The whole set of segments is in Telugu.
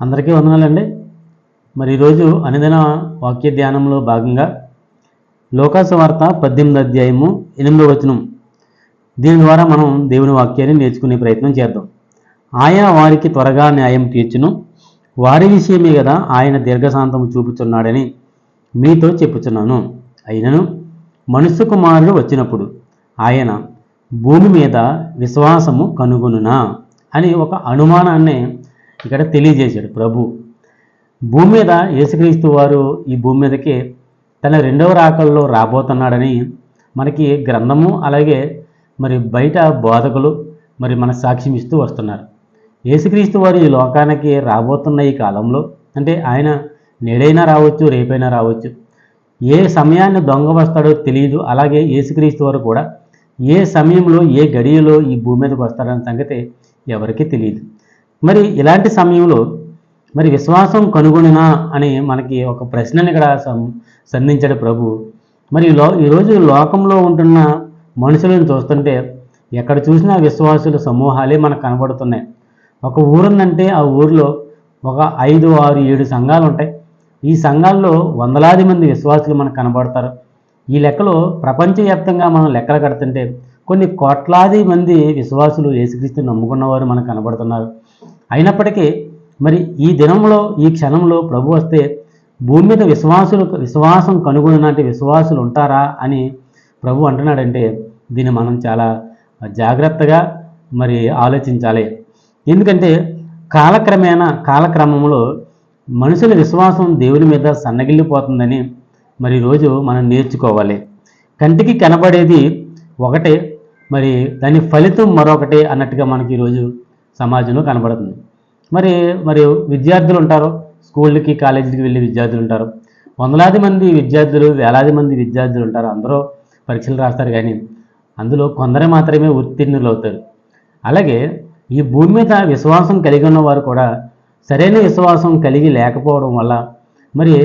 అందరికీ వందనాలండి. మరి ఈరోజు అనుదిన వాక్య ధ్యానంలో భాగంగా లోకాసు వార్త పద్దెనిమిది అధ్యాయము ఎనిమిదో వచనం. దీని ద్వారా మనం దేవుని వాక్యాన్ని నేర్చుకునే ప్రయత్నం చేద్దాం. ఆయా వారికి త్వరగా న్యాయం తీర్చును. వారి విషయమే కదా ఆయన దీర్ఘశాంతము చూపుచున్నాడని మీతో చెప్పుచున్నాను. అయినను మనుష్య కుమారుడు వచ్చినప్పుడు ఆయన భూమి మీద విశ్వాసము కనుగొనునా అని ఒక అనుమానాన్ని ఇక్కడ తెలియజేశాడు ప్రభు. భూమి మీద యేసుక్రీస్తు వారు ఈ భూమి మీదకి తన రెండవ రాకల్లో రాబోతున్నాడని మనకి గ్రంథము అలాగే మరి బయట బోధకులు మరి మన సాక్ష్యం ఇస్తూ వస్తున్నారు. యేసుక్రీస్తు వారు ఈ లోకానికి రాబోతున్న ఈ కాలంలో అంటే ఆయన నేడైనా రావచ్చు రేపైనా రావచ్చు ఏ సమయాన్ని దొంగ వస్తాడో తెలియదు. అలాగే యేసుక్రీస్తు వారు కూడా ఏ సమయంలో ఏ గడియలో ఈ భూమి మీదకి వస్తాడన్న సంగతి ఎవరికీ తెలియదు. మరి ఇలాంటి సమయంలో మరి విశ్వాసం కనుగొనినా అని మనకి ఒక ప్రశ్నని ఇక్కడ సంధించాడు ప్రభు. మరి ఈ లో ఈరోజు లోకంలో ఉంటున్న మనుషులను చూస్తుంటే ఎక్కడ చూసినా విశ్వాసుల సమూహాలే మనకు కనబడుతున్నాయి. ఒక ఊరుందంటే ఆ ఊరిలో ఒక ఐదు ఆరు ఏడు సంఘాలు ఉంటాయి. ఈ సంఘాల్లో వందలాది మంది విశ్వాసులు మనకు కనబడతారు. ఈ లెక్కలో ప్రపంచవ్యాప్తంగా మనం లెక్కలు కడుతుంటే కొన్ని కోట్లాది మంది విశ్వాసులు యేసుక్రీస్తుని నమ్ముకున్నవారు మనకు కనబడుతున్నారు. అయినప్పటికీ మరి ఈ దినంలో ఈ క్షణంలో ప్రభు వస్తే భూమి మీద విశ్వాసులు విశ్వాసం కనుగొనినటి విశ్వాసులు ఉంటారా అని ప్రభు అంటున్నాడంటే దీన్ని మనం చాలా జాగ్రత్తగా మరి ఆలోచించాలి. ఎందుకంటే కాలక్రమేణా కాలక్రమంలో మనుషుల విశ్వాసం దేవుని మీద సన్నగిల్లిపోతుందని మరి రోజు మనం నేర్చుకోవాలి. కంటికి కనబడేది ఒకటే మరి దాని ఫలితం మరొకటే అన్నట్టుగా మనకి ఈరోజు సమాజంలో కనబడుతుంది. మరి మరి విద్యార్థులు ఉంటారు. స్కూళ్ళకి కాలేజీకి వెళ్ళి విద్యార్థులు ఉంటారు. వందలాది మంది విద్యార్థులు వేలాది మంది విద్యార్థులు ఉంటారు. అందరూ పరీక్షలు రాస్తారు కానీ అందులో కొందరే మాత్రమే ఉత్తీర్ణులు అవుతారు అలాగే ఈ భూమి మీద విశ్వాసం కలిగి ఉన్న వారు కూడా సరైన విశ్వాసం కలిగి లేకపోవడం వల్ల మరి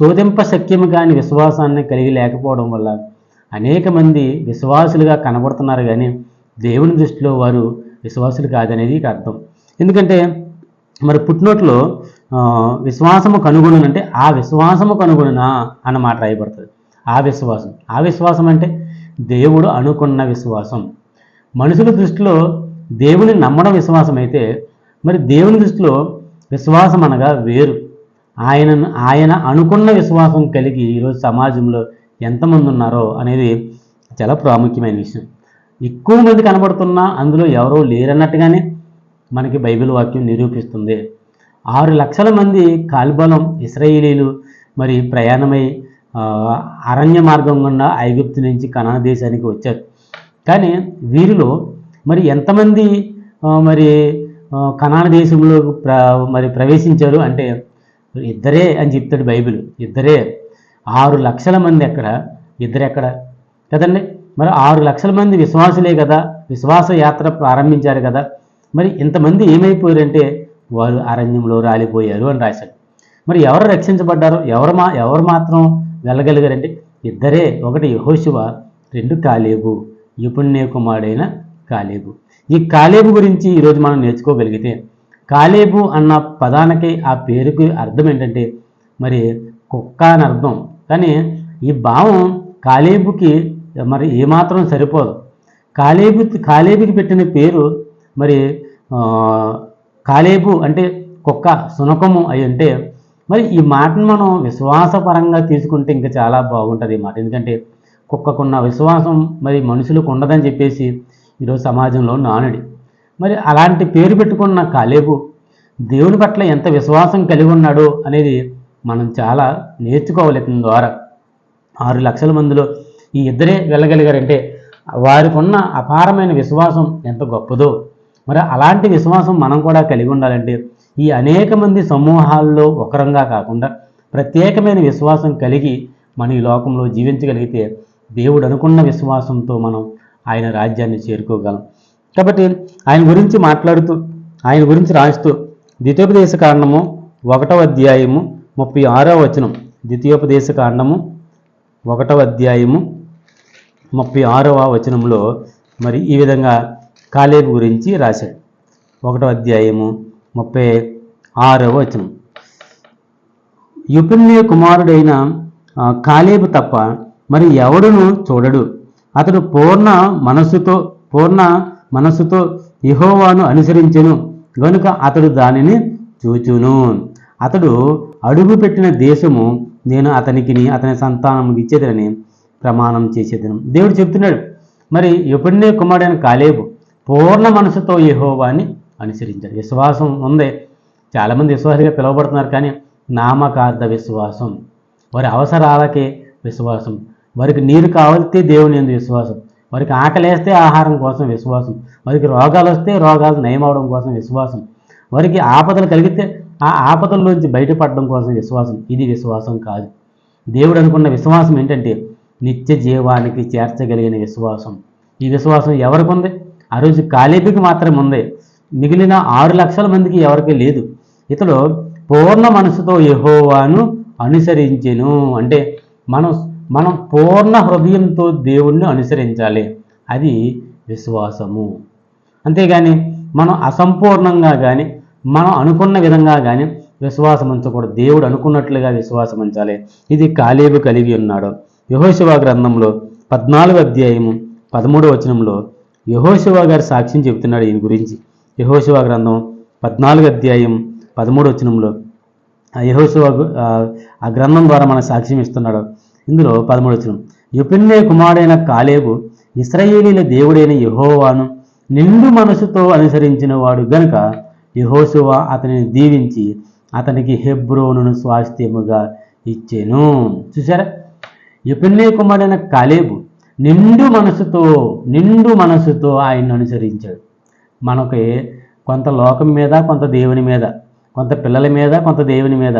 శోధింప శక్యము కాని విశ్వాసాన్ని కలిగి లేకపోవడం వల్ల అనేక మంది విశ్వాసులుగా కనబడుతున్నారు కానీ దేవుని దృష్టిలో వారు విశ్వాసులు కాదనేది ఇక అర్థం. ఎందుకంటే మరి పుట్టినోట్లో విశ్వాసము కనుగొనను అంటే ఆ విశ్వాసము కనుగొనునా అన్న మాట రాయబడుతుంది. ఆ విశ్వాసం. ఆ విశ్వాసం అంటే దేవుడు అనుకున్న విశ్వాసం. మనుషుల దృష్టిలో దేవుని నమ్మడం విశ్వాసం అయితే మరి దేవుని దృష్టిలో విశ్వాసం అనగా వేరు. ఆయన ఆయన అనుకున్న విశ్వాసం కలిగి ఈరోజు సమాజంలో ఎంతమంది ఉన్నారో అనేది చాలా ప్రాముఖ్యమైన విషయం. ఎక్కువ మంది కనబడుతున్నా అందులో ఎవరో లేరన్నట్టుగానే మనకి బైబిల్ వాక్యం నిరూపిస్తుంది. ఆరు లక్షల మంది కాల్బలం ఇస్రాయేలీలు మరి ప్రయాణమై అరణ్య మార్గం గుండా ఐగుప్తు నుంచి కనాన దేశానికి వచ్చారు. కానీ వీరిలో మరి ఎంతమంది మరి కనాన దేశంలో ప్ర మరి ప్రవేశించారు అంటే ఇద్దరే అని చెప్తాడు బైబిల్. ఇద్దరే. ఆరు లక్షల మంది ఎక్కడ? ఇద్దరు ఎక్కడ కదండి? మరి ఆరు లక్షల మంది విశ్వాసులే కదా విశ్వాస యాత్ర ప్రారంభించారు కదా. మరి ఇంతమంది ఏమైపోయారంటే వారు అరణ్యంలో రాలిపోయారు అని రాశాడు మరి ఎవరు రక్షించబడ్డారు ఎవరు మా ఎవరు మాత్రం వెళ్ళగలిగారంటే ఇద్దరే ఒకటి యహోశివ రెండు కాలేబు యుపుణ్య కుమారుడైన కాలేబు. ఈ కాలేబు గురించి ఈరోజు మనం నేర్చుకోగలిగితే కాలేబు అన్న పదానికి ఆ పేరుకి అర్థం ఏంటంటే మరి కుక్క అని అర్థం. కానీ ఈ భావం కాలేబుకి మరి ఏమాత్రం సరిపోదు. కాలేబు కాలేబుకి పెట్టిన పేరు మరి కాలేబు అంటే కుక్క సునకము అయి అంటే మరి ఈ మాటను మనం విశ్వాసపరంగా తీసుకుంటే ఇంకా చాలా బాగుంటుంది ఈ మాట. ఎందుకంటే కుక్కకున్న విశ్వాసం మరి మనుషులకు ఉండదని చెప్పేసి ఈరోజు సమాజంలో నానుడి. మరి అలాంటి పేరు పెట్టుకున్న కాలేబు దేవుని పట్ల ఎంత విశ్వాసం కలిగి ఉన్నాడో అనేది మనం చాలా నేర్చుకోవాలి ఇతని ద్వారా. ఆరు లక్షల మందిలో ఈ ఇద్దరే వెళ్ళగలిగారంటే వారికి ఉన్న అపారమైన విశ్వాసం ఎంత గొప్పదో. మరి అలాంటి విశ్వాసం మనం కూడా కలిగి ఉండాలంటే ఈ అనేక మంది సమూహాల్లో ఒకరంగా కాకుండా ప్రత్యేకమైన విశ్వాసం కలిగి మన ఈ లోకంలో జీవించగలిగితే దేవుడు అనుకున్న విశ్వాసంతో మనం ఆయన రాజ్యాన్ని చేరుకోగలం. కాబట్టి ఆయన గురించి మాట్లాడుతూ ఆయన గురించి రాస్తూ ద్వితీయోపదేశ కాండము ఒకటవ అధ్యాయము ముప్పై ఆరో వచనం. ద్వితీయోపదేశ కాండము ఒకటవ అధ్యాయము ముప్పై ఆరవ వచనంలో మరి ఈ విధంగా కాలేబు గురించి రాశాడు. ఒకటో అధ్యాయము ముప్పై ఆరవ వచనం. యుపిన్య కుమారుడైన కాలేబు తప్ప మరి ఎవడును చూడడు. అతడు పూర్ణ మనస్సుతో పూర్ణ మనస్సుతో యెహోవాను అనుసరించెను. గనుక అతడు దానిని చూచును. అతడు అడుగుపెట్టిన దేశము నేను అతనికి అతని సంతానం ఇచ్చేదని ప్రమాణం చేసేదను దేవుడు చెప్తున్నాడు మరి ఎప్పుడనే కుమారుడైన కాలేబు పూర్ణ మనసుతో యెహోవాని అనుసరించాడు. విశ్వాసం ఉంది. చాలామంది విశ్వాసిగా పిలువబడుతున్నారు కానీ నామకార్థ విశ్వాసం. వారి అవసరాలకే విశ్వాసం. వారికి నీరు కావాలితే దేవుని ఎందు విశ్వాసం. వారికి ఆకలేస్తే ఆహారం కోసం విశ్వాసం. వారికి రోగాలు వస్తే రోగాలు నయమవడం కోసం విశ్వాసం. వారికి ఆపదలు కలిగితే ఆ ఆపదల నుంచి బయటపడడం కోసం విశ్వాసం. ఇది విశ్వాసం కాదు. దేవుడు అనుకున్న విశ్వాసం ఏంటంటే నిత్య జీవానికి చేర్చగలిగిన విశ్వాసం. ఈ విశ్వాసం ఎవరికి ఉంది ఆ రోజు కాలేబీకి మాత్రమే ఉంది మిగిలిన ఆరు లక్షల మందికి ఎవరికీ లేదు. ఇతడు పూర్ణ మనసుతో యహోవాను అనుసరించెను. అంటే మనం మనం పూర్ణ హృదయంతో దేవుణ్ణి అనుసరించాలి. అది విశ్వాసము. అంతేగాని మనం అసంపూర్ణంగా కానీ మనం అనుకున్న విధంగా కానీ విశ్వాసం ఉంచకూడదు దేవుడు అనుకున్నట్లుగా విశ్వాసం ఉంచాలి ఇది కాలేబు కలిగి ఉన్నాడు. యహోశివ గ్రంథంలో పద్నాలుగు అధ్యాయము పదమూడో వచనంలో యహోశివ గారి సాక్ష్యం చెబుతున్నాడు ఈయన గురించి. యహోశివ గ్రంథం పద్నాలుగు అధ్యాయం పదమూడు వచనంలో ఆ యెహోషువ ఆ గ్రంథం ద్వారా మన సాక్ష్యం ఇస్తున్నాడు. ఇందులో పదమూడు వచనం యుపిన్నే కుమారుడైన కాలేబు ఇస్రాయేలీల దేవుడైన యహోవాను నిండు మనసుతో అనుసరించిన వాడు గనుక యెహోషువ అతనిని దీవించి అతనికి హెబ్రోనును స్వాస్థ్యముగా ఇచ్చెను. చూసారా యుపిన్నే కుమారుడైన కాలేబు నిండు మనసుతో నిండు మనసుతో ఆయన్ని అనుసరించాడు. మనకి కొంత లోకం మీద కొంత దేవుని మీద కొంత పిల్లల మీద కొంత దేవుని మీద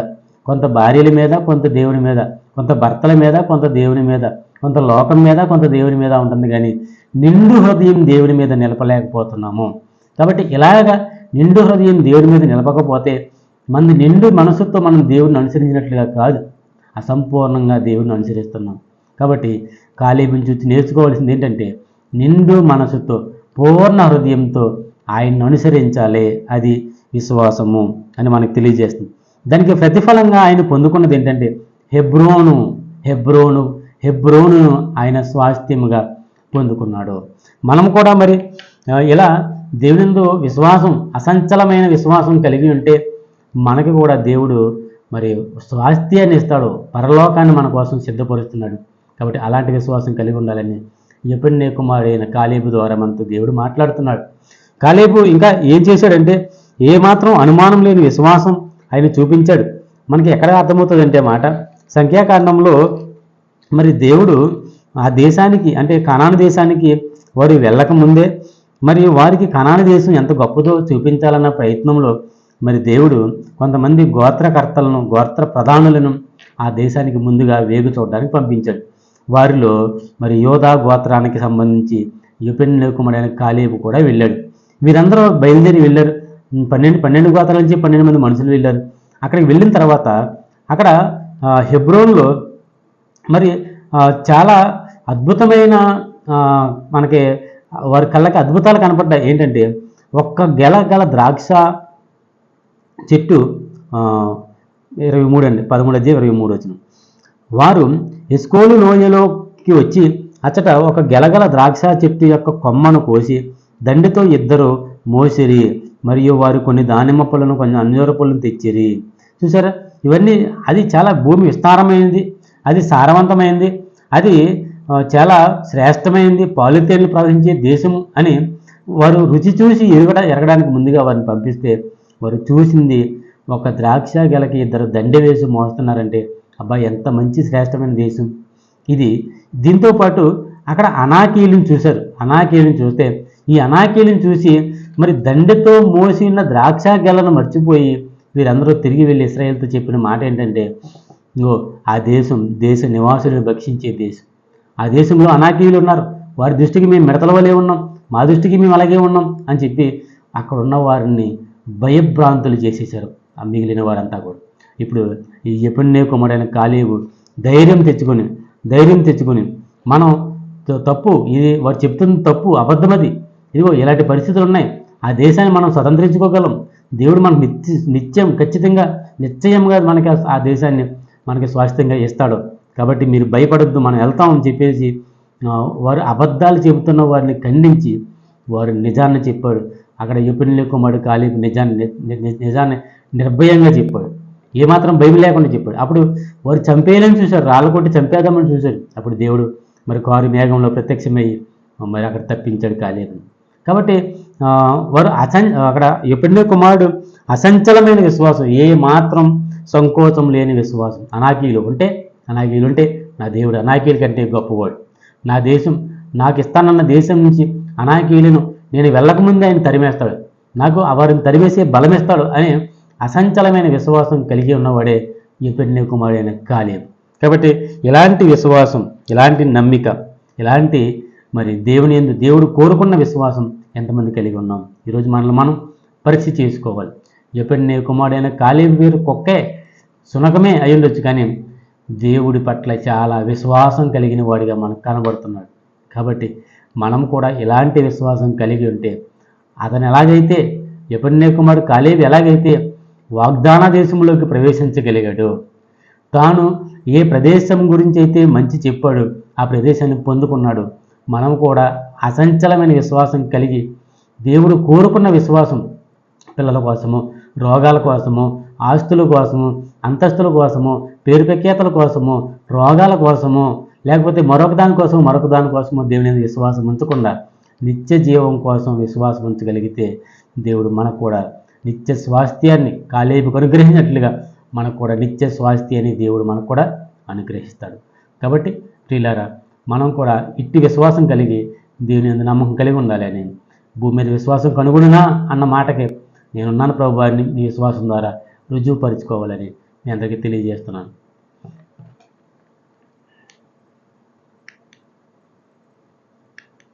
కొంత భార్యల మీద కొంత దేవుని మీద కొంత భర్తల మీద కొంత దేవుని మీద కొంత లోకం మీద కొంత దేవుని మీద ఉంటుంది కానీ నిండు హృదయం దేవుని మీద నిలపలేకపోతున్నాము. కాబట్టి ఇలాగా నిండు హృదయం దేవుని మీద నిలపకపోతే మన నిండు మనసుతో మనం దేవుడిని అనుసరించినట్లుగా కాదు. అసంపూర్ణంగా దేవుడిని అనుసరిస్తున్నాం. కాబట్టి ఖాళీ చూసి నేర్చుకోవాల్సింది ఏంటంటే నిండు మనసుతో పూర్ణ హృదయంతో ఆయన్ని అనుసరించాలి అది విశ్వాసము అని మనకు తెలియజేస్తుంది. దానికి ప్రతిఫలంగా ఆయన పొందుకున్నది ఏంటంటే హెబ్రోను హెబ్రోను హెబ్రోను ఆయన స్వాస్థ్యముగా పొందుకున్నాడు. మనం కూడా మరి ఇలా దేవునిందు విశ్వాసం అసంచలమైన విశ్వాసం కలిగి ఉంటే మనకి కూడా దేవుడు మరి స్వాస్థ్యాన్ని ఇస్తాడు పరలోకాన్ని మన కోసం సిద్ధపరుస్తున్నాడు. కాబట్టి అలాంటి విశ్వాసం కలిగి ఉండాలని ఎప్పుడే కుమారుడైన కాలేబు ద్వారా మనతో దేవుడు మాట్లాడుతున్నాడు. కాలేబు ఇంకా ఏం చేశాడంటే ఏమాత్రం అనుమానం లేని విశ్వాసం ఆయన చూపించాడు. మనకి ఎక్కడ అర్థమవుతుందంటే మాట? సంఖ్యాకాండంలో మరి దేవుడు ఆ దేశానికి అంటే కనాను దేశానికి వారు వెళ్ళక ముందే మరి వారికి కనాను దేశం ఎంత గొప్పదో చూపించాలన్న ప్రయత్నంలో మరి దేవుడు కొంతమంది గోత్రకర్తలను గోత్ర ప్రధానులను ఆ దేశానికి ముందుగా వేగు చూడడానికి పంపించాడు. వారిలో మరి యోధా గోత్రానికి సంబంధించి యుపెన్ కుమారుడైన కాలేబు కూడా వెళ్ళాడు. వీరందరూ బయలుదేరి వెళ్ళారు. పన్నెండు పన్నెండు గోత్రాల నుంచి పన్నెండు మంది మనుషులు వెళ్ళారు. అక్కడికి వెళ్ళిన తర్వాత అక్కడ హెబ్రోన్లో మరి చాలా అద్భుతమైన మనకి వారి కళ్ళకి అద్భుతాలు కనపడ్డాయి. ఏంటంటే ఒక్క గెల గల ద్రాక్ష చెట్టు ఇరవై మూడు అండి పదమూడు అధ్యాయం ఇరవై మూడు వచ్చిన. వారు ఎస్కోలు లోయలోకి వచ్చి అచ్చట ఒక గెలగల ద్రాక్ష చెట్టు యొక్క కొమ్మను కోసి దండితో ఇద్దరు మోసిరి మరియు వారు కొన్ని దానిమ్మ పళ్ళను కొన్ని అంజూర పళ్ళను తెచ్చిరి. చూసారా ఇవన్నీ అది చాలా భూమి విస్తారమైనది అది సారవంతమైంది అది చాలా శ్రేష్టమైనది పాలితేళ్ళు ప్రవహించే దేశం అని వారు రుచి చూసి ఎరగడ ఎరగడానికి ముందుగా వారిని పంపిస్తే వారు చూసింది ఒక ద్రాక్ష గెలకి ఇద్దరు దండె వేసి మోస్తున్నారంటే అబ్బా ఎంత మంచి శ్రేష్టమైన దేశం. ఇది దీంతో పాటు అక్కడ అనాకీలను చూశారు. అనాకీలను చూస్తే ఈ అనాకీలను చూసి మరి దండెతో మోసిన ద్రాక్ష గెలను మర్చిపోయి వీరందరూ తిరిగి వెళ్ళి ఇస్రాయేల్తో చెప్పిన మాట ఏంటంటే ఇంకో ఆ దేశం దేశ నివాసులను భక్షించే దేశం. ఆ దేశంలో అనాకీయులు ఉన్నారు. వారి దృష్టికి మేము మిడతల వలె ఉన్నాం. మా దృష్టికి మేము అలాగే ఉన్నాం అని చెప్పి అక్కడ ఉన్న వారిని భయభ్రాంతులు చేసేశారు ఆ మిగిలిన వారంతా కూడా. ఇప్పుడు ఈ ఎప్పుడునే కుమారైన కాలేవు ధైర్యం తెచ్చుకొని ధైర్యం తెచ్చుకొని మనం తప్పు ఇది వారు చెప్తున్న తప్పు అబద్ధమది. ఇదిగో ఇలాంటి పరిస్థితులు ఉన్నాయి. ఆ దేశాన్ని మనం స్వతంత్రించుకోగలం. దేవుడు మనకు నిత్య నిత్యం ఖచ్చితంగా నిశ్చయంగా మనకి ఆ- దేశాన్ని మనకి స్వాస్థ్యంగా ఇస్తాడు. కాబట్టి మీరు భయపడొద్దు మనం వెళ్తామని చెప్పేసి వారు అబద్ధాలు చెబుతున్న వారిని ఖండించి వారు నిజాన్ని చెప్పాడు అక్కడ ఎపిన్లే కుమారుడు ఖాళీ నిజాన్ని నిజాన్ని నిర్భయంగా చెప్పాడు. ఏమాత్రం భయం లేకుండా చెప్పాడు. అప్పుడు వారు చంపేయాలని చూశారు. రాళ్ళు కొట్టి చంపేద్దామని చూశారు. అప్పుడు దేవుడు మరి కారు మేఘంలో ప్రత్యక్షమయ్యి మరి అక్కడ తప్పించాడు కాలేదని కాబట్టి వారు అసం అక్కడ ఎప్పుడైనా కుమారుడు అసంచలమైన విశ్వాసం. ఏ మాత్రం సంకోచం లేని విశ్వాసం. అనాకీలు ఉంటే అనాకీలు ఉంటే నా దేవుడు అనాకీల కంటే గొప్పవాడు. నా దేశం నాకు ఇస్తానన్న దేశం నుంచి అనాకీలను నేను వెళ్ళకముందే ఆయన తరిమేస్తాడు. నాకు వారిని తరిమేసే బలం ఇస్తాడు అని అసంచలమైన విశ్వాసం కలిగి ఉన్నవాడే ఈ పెన్నే కుమారుడైన కాలేం కాబట్టి ఇలాంటి విశ్వాసం ఇలాంటి నమ్మిక ఇలాంటి మరి దేవుని ఎందు దేవుడు కోరుకున్న విశ్వాసం ఎంతమంది కలిగి ఉన్నాం? ఈరోజు మనల్ని మనం పరీక్ష చేసుకోవాలి. ఎప్పుడైనా కుమారుడైన కాలేబు వేరు కుక్కే సునకమే అయి ఉండొచ్చు కానీ దేవుడి పట్ల చాలా విశ్వాసం కలిగిన వాడిగా మనకు కనబడుతున్నాడు. కాబట్టి మనం కూడా ఇలాంటి విశ్వాసం కలిగి ఉంటే అతను ఎలాగైతే ఎప్పుడనే కుమారుడు కాలేవి ఎలాగైతే వాగ్దాన దేశంలోకి ప్రవేశించగలిగాడు తాను ఏ ప్రదేశం గురించి అయితే మంచి చెప్పాడు ఆ ప్రదేశాన్ని పొందుకున్నాడు మనం కూడా అసంచలమైన విశ్వాసం కలిగి దేవుడు కోరుకున్న విశ్వాసం పిల్లల కోసము రోగాల కోసము ఆస్తుల కోసము అంతస్తుల కోసము పేరు ప్రఖ్యాతల కోసము రోగాల కోసము లేకపోతే మరొక దాని కోసం మరొక దాని కోసము దేవుని మీద విశ్వాసం ఉంచకుండా నిత్య జీవం కోసం విశ్వాసం ఉంచగలిగితే దేవుడు మనకు కూడా నిత్య స్వాస్థ్యాన్ని కాలేబుకు అనుగ్రహించినట్లుగా మనకు కూడా నిత్య స్వాస్థ్యాన్ని దేవుడు మనకు కూడా అనుగ్రహిస్తాడు. కాబట్టి ప్రియులారా మనం కూడా ఇట్టి విశ్వాసం కలిగి దేవుని యందు నమ్మకం కలిగి ఉండాలి అని భూమి మీద విశ్వాసం కనుగొనునా అన్న మాటకి నేనున్నాను ప్రభు వారిని నీ విశ్వాసం ద్వారా రుజువుపరుచుకోవాలని మీ అందరికీ తెలియజేస్తున్నాను.